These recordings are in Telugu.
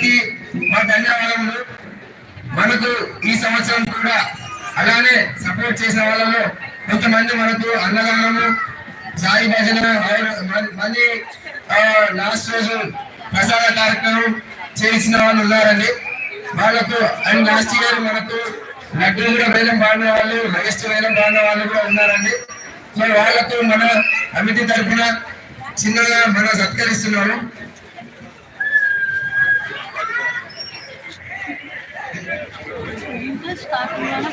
అందరికీ మా ధన్యవాదములు. మనకు ఈ సంవత్సరం కూడా అలానే సపోర్ట్ చేసిన వాళ్ళలో కొంతమంది మనకు అన్నదానము సాయి భజన మళ్ళీ లాస్ట్ రోజు ప్రసాద కార్యక్రమం చేసిన వాళ్ళు ఉన్నారండి. వాళ్ళకు అండ్ లాస్ట్ ఇయర్ మనకు లడ్డు కూడా వేలం బాడిన వాళ్ళు హైయెస్ట్ వేలం బాడిన వాళ్ళు కూడా ఉన్నారండి. సో వాళ్ళకు మన కమిటీ తరఫున చిన్నగా మనం సత్కరిస్తున్నాము. మనం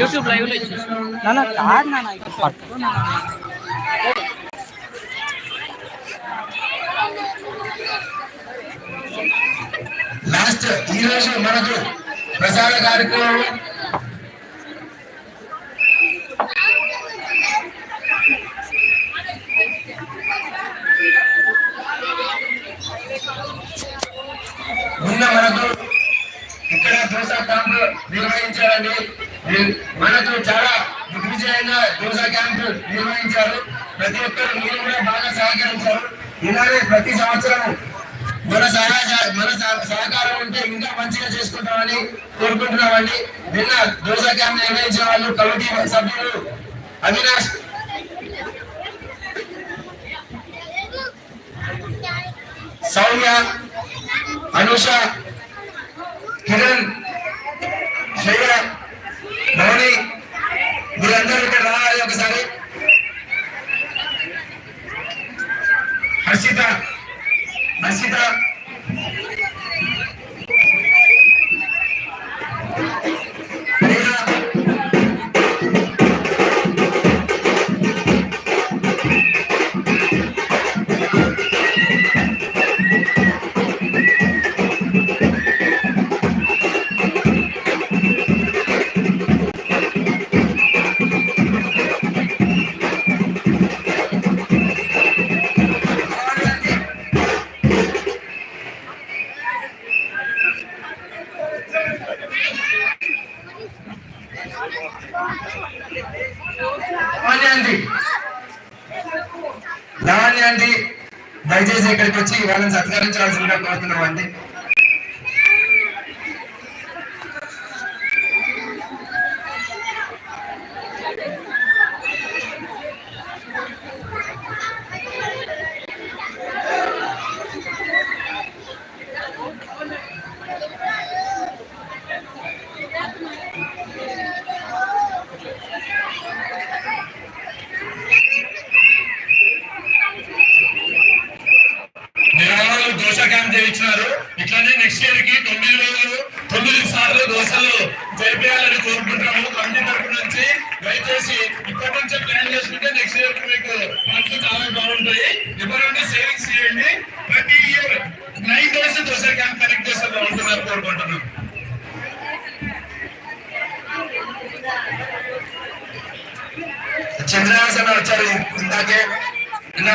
యూట్యూబ్ లైవ్లో నాన్న కాదు నాన్న ఇక్కడ పట్టుకో నాన్న లాస్ట్ ఈ రోజు మనకు ప్రసాద కార్యక్రమం నిన్న మనకు ఇక్కడ దోశ క్యాంప్ నిర్వహించారండి మనకు చాలా దిగ్విజయంగా దోశ క్యాంప్ నిర్వహించారు. ప్రతి ఒక్కరు మీరు కూడా బాగా సహకరించారు. ఇలానే ప్రతి సంవత్సరం మన సహాయ మన సహకారం ఉంటే ఇంకా మంచిగా చేసుకుంటామని కోరుకుంటున్నామండి. నిన్న దోశ క్యాంప్ నిర్వహించిన వాళ్ళు కమిటీ సభ్యులు అవినాష్ సౌమ్య అనుష కిరణ్ శ్రేయ మౌని మీరందరూ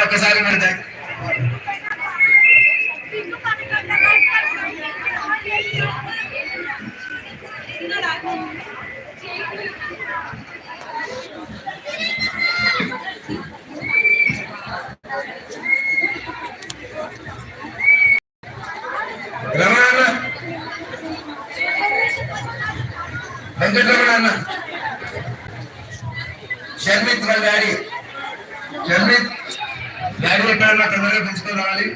నిన్న ఒక్కసారి మన దగ్గర రమణ అన్న వెంకటరమణ అన్న షర్మిత్ వాళ్ళ డాడీ షర్మిత్ డాడీ ఎక్కడ తొందరగా పెంచుకొని రావాలి.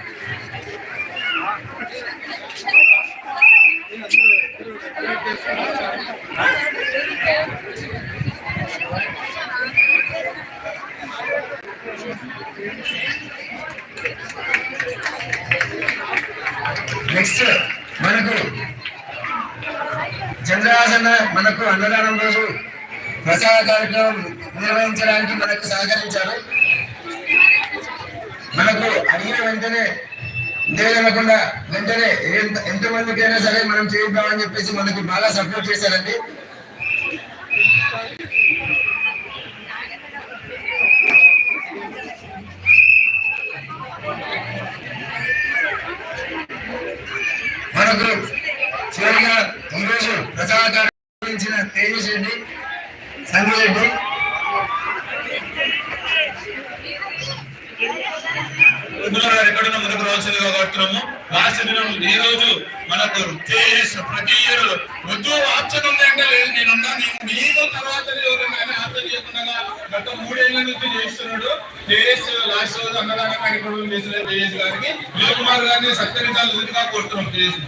నెక్స్ట్ మనకు చంద్రహాసన మనకు అన్నదానం రోజు ప్రసాద కార్యక్రమం నిర్వహించడానికి మనకు సహకరించారు. మనకు అడిగిన వెంటనే లేదనకుండా వెంటనే ఎంత మందికైనా సరే మనం చేయిద్దామని చెప్పేసి మనకు బాగా సపోర్ట్ చేశారండి. మనకు చివరిగా ఈరోజు ప్రజాకారించిన తేజస్ రెడ్డి సంజయ్ రెడ్డి. వృద్ధులు ఎక్కడున్న మనకు రావాల్సిందిగా కోరుతున్నాము. లాస్ట్ ఈ రోజు మనకు తేజస్ ప్రతి ఇయర్ వద్దు ఆప్షన్ ఉంది అంటే లేదు. నేనున్నా నేను ఉన్నాను తర్వాత ఎవరైనా ఆప్షన్ చేయకుండా గత మూడేళ్ళ నుంచి చేస్తున్నాడు. తేజస్ లాస్ట్ రోజు అన్నదాన కార్యక్రమం చేసిన తేజస్ గారికి. విజయ్ గారిని సత్కరించాల్సిందిగా కోరుతున్నాం తేజస్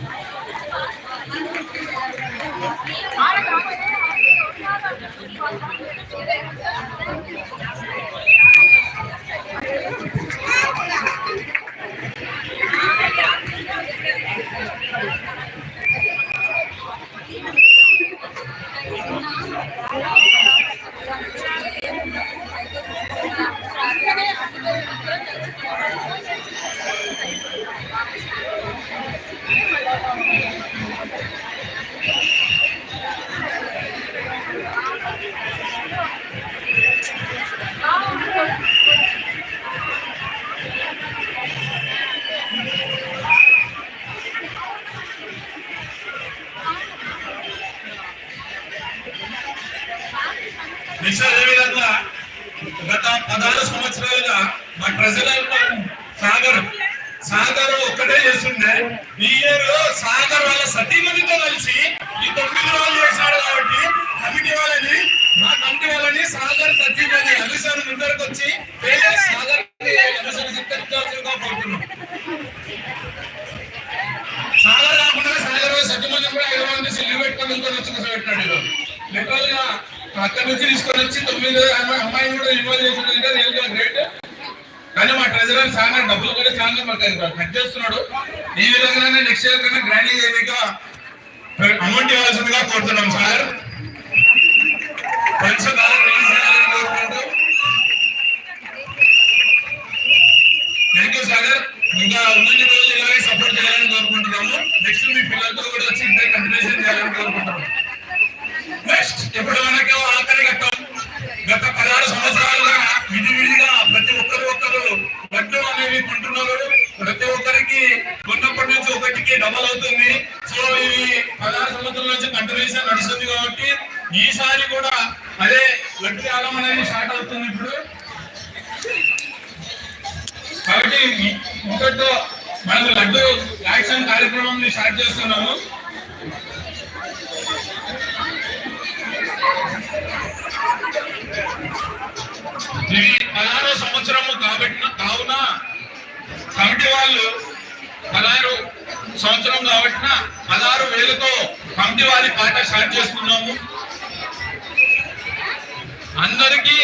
వాళ్ళ సతీమణితో కలిసి ఈ తొమ్మిది రోజులు చేశాడు కాబట్టి కమిటీ వాళ్ళని మా కమిటీ వాళ్ళని సాగర్ సతీమణి అభిసార్ ముందరకు వచ్చి సాగర్ సాగర్ కాకుండా సాగర్ సతీమణి కూడా ఐదు మంది సిల్లు పెట్టుకొని వచ్చి కూర్చోబెట్టినాడు లిటరల్గా అక్కడి నుంచి తీసుకొని వచ్చి తొమ్మిది అమ్మాయిని కూడా ఇన్వాల్వ్ చేసిన రియల్ గ్రేట్. కానీ మా ట్రెజరర్ సాగర్ డబ్బులు కూడా చాలా మాకు కట్ చేస్తున్నాడు. ఈ విధంగానే నెక్స్ట్ ఇయర్ కన్నా గ్రాండ్ చేయక అమౌంట్ ఇవ్వాల్సిందిగా కోరుతున్నాం సార్. ఈసారి కూడా అదే గట్టి కాలం అనేది స్టార్ట్ అవుతుంది ఇప్పుడు. కాబట్టి ఒకటితో మనం లడ్డు యాక్షన్ కార్యక్రమం స్టార్ట్ చేస్తున్నాము. ఇది పదహారో సంవత్సరము కాబట్టి కావున కమిటీ వాళ్ళు పదహారు సంవత్సరం కాబట్టిన పదహారు వేలతో కమిటీ వారి పాట స్టార్ట్ చేస్తున్నాము. అందరికి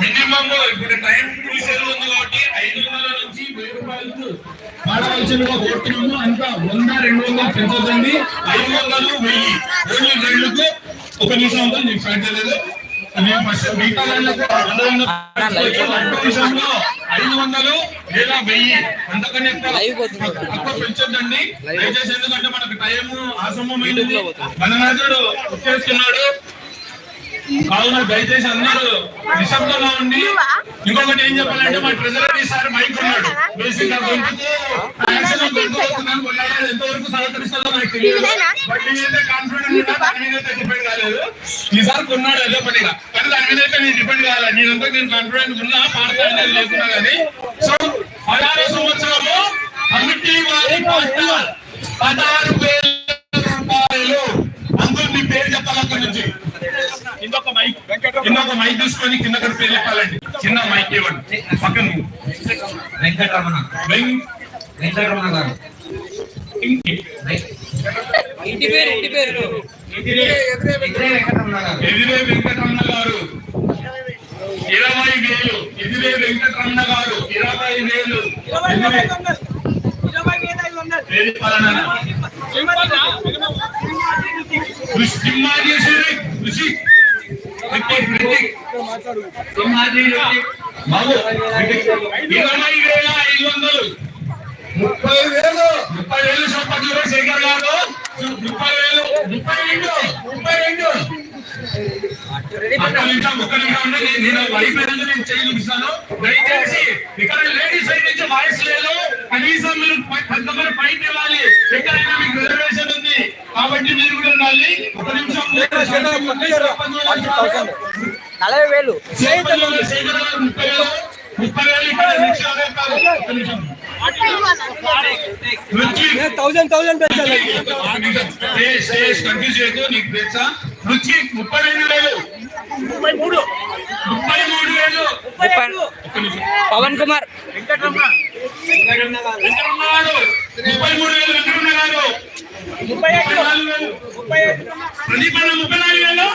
మినిమం ఇప్పుడు టైం క్రూషియల్ ఉంది కాబట్టి ఐదు వందల నుంచి వెయ్యి రూపాయలకు పాడవలసినగా కోరుతున్నాము అంత వంద రెండు వందలు పెంచదండి ఐదు వందలు వెయ్యి. ఓన్లీ రెండుకు ఒక నిమిషం ఉందా? నేను స్టార్ట్ చేయలేదు ఫస్ట్ మిగతా నిమిషంలో ఐదు వందలు లేదా వెయ్యి. అంతకన్నా. తక్కువ పెంచొద్దండి. దయచేసి ఎందుకంటే మనకు టైం ఆసమమైనది గణనాథుడు వచ్చేస్తున్నాడు కావున దయచేసి అందరూ నిశ్శబ్దంగా ఉండి ఇంకొకటి ఏం చెప్పాలంటే మా ట్రెజరర్ ఈసారి మైక్ ఉన్నాడు బేసిక్గా ఎంతవరకు సహకరిస్తుందో నాకు తెలియదు. బట్ నేనైతే కాన్ఫిడెంట్ ఉన్నా దాని మీద అయితే డిపెండ్ కాలేదు. ఈసారి కొన్నాడు అదే పనిగా. కానీ దాని మీద అయితే నేను డిపెండ్ కావాలి నేనంతా నేను కాన్ఫిడెంట్ ఉన్నా అనేది లేకున్నా కానీ. సో పదహారు సంవత్సరము కమిటీ వారి పాట పదహారు వేల రూపాయలు. అందరూ మీ పేరు చెప్పాలి అక్కడి నుంచి. ఇంకొక మైక్. ఇంకొక మైక్ తీసుకొని కింద కూడా పేరు చెప్పాలండి చిన్న మైక్ ఇవ్వండి. పక్కన వెంకటరమణ. వెంకటరమణ గారు. ఇంటి పేరు ఇంటి పేరు. ఎదిరే వెంకటరమణ గారు. ఎదిరే వెంకటరమణ గారు. ఇరవై వేలు. ఎదిరే వెంకటరమణ గారు. ఇరవై వేలు. పలానా? ఋషి- సింహాద్రీశ్వరి, ఋషి. ఇరవై వేల ఐదు వందలు. ముప్పై వేలు. ముప్పై వేలు సంపత్తులు శేఖర్ గారు. ముప్పై వేలు. ముప్పై రెండు. ముప్పై రెండు. ఒక్క నిమిషం నేను వైపు నేను చేయి దయచేసి ఇక్కడ లేడీస్ సైడ్ నుంచి వాయిస్ లేదు. కనీసం మీరు పై- పెద్దమ్మని పైకి ఇవ్వాలి ఎక్కడైనా మీకు రిజర్వేషన్ ఉంది. కాబట్టి మీరు కూడా ఉండాలి. ఒక నిమిషం నలభై వేలు. థౌసండ్ థౌసండ్ పెంచాలి. కన్ఫ్యూజ్ నీకు తెలుసా? రుచి ముప్పై రెండు ముప్పై మూడు. ముప్పై మూడు. పవన్ కుమార్. వెంకటరమణ గారు. ముప్పై మూడు వేలు వెంకటరమణ గారు. ప్రదీప్ అన్న ముప్పై నాలుగు వేలు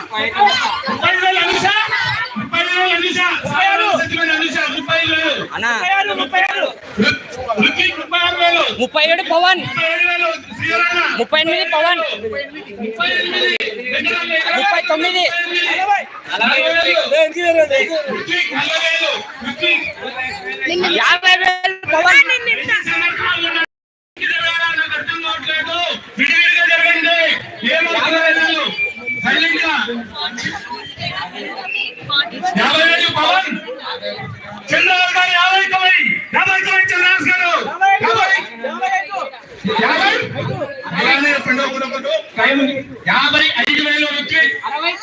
ముప్పై వేలు అనుష ముప్పై వేలు ముప్పై వేలు అన్నా ముప్పై ఆరు ముప్పై ఏడు పవన్. ముప్పై ఎనిమిది పవన్. ముప్పై తొమ్మిది. యాభై వేలు పవన్. సైలెంట్గా యాభై వేలు పవన్. చంద్రబాబు గారు యాభై కవై యాభై కవై చంద్రబాబు గారు. అలానే. యాభై ఐదు వేలు వచ్చి అరవై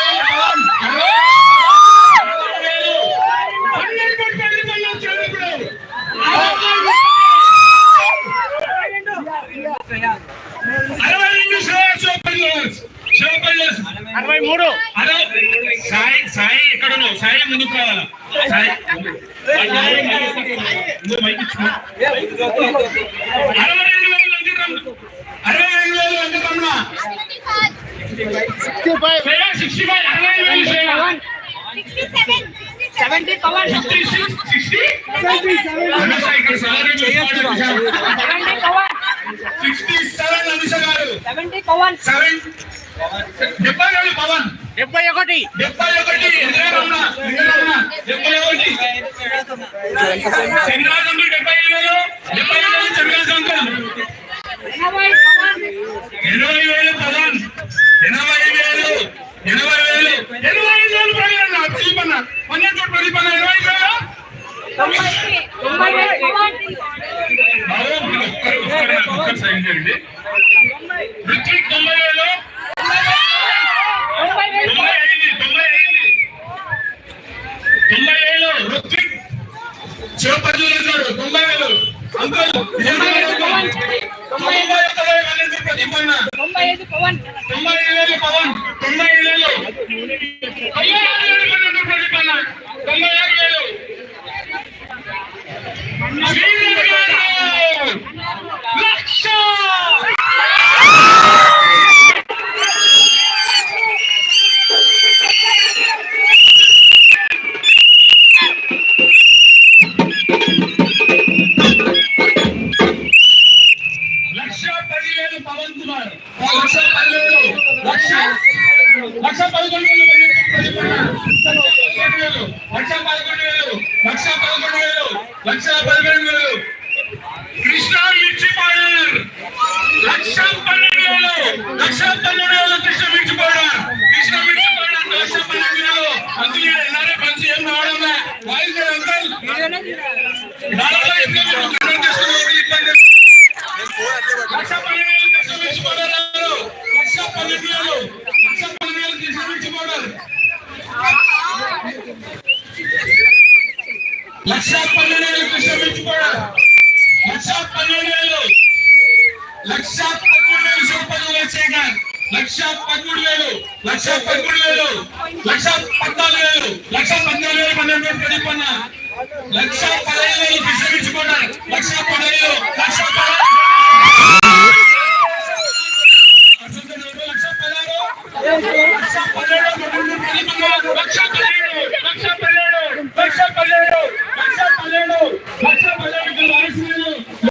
వేలు పవన్ అరవై అరవై వేలు పన్నెండు పెళ్ళి పనులు వచ్చాడు ఇప్పుడు. అరవై రెండు షో- షో పల్లెస్. షో పల్లెస్. అరవై మూడు అరవై సాయి సాయి ఎక్కడ ఉన్నావు సాయి ముందుకు రావాలా సాయి ఇంకో మైక్ ఇచ్చుకో. అరవై రెండు వేలు వెంకటరమణ అరవై రెండు వేలు వెంకటరమణ శ్రేయ సిక్స్టీ ఫైవ్ అరవై వేలు Shreya seventy Pavan Pavan sixty seven Anusha గారు సెవెంటీ పవన్ సెవెన్ డెబ్బై పవన్. డెబ్బై ఒకటి. డెబ్బై ఒకటి. డెబ్బై అంకుల్ డెబ్బై డెబ్బై అంకుల్ ఎనభై పవన్. వేలు పవన్. ఎనభై వేలు ఎనభై వేలు ఎనభై వేలు ప్రదీప్ లక్ష పదిహేడు వేల లక్ష పన్నెండు వేలు లక్ష పన్నెండు వేలు లక్ష పద్నాలుగు వేలు లక్ష పద్నాలుగు వేలు పన్నెండు వేలు ప్రదీపన్న లక్ష పదహైదు వేలు విశ్రమించుకున్నారు లక్ష పదహైదు లక్ష పదహైదు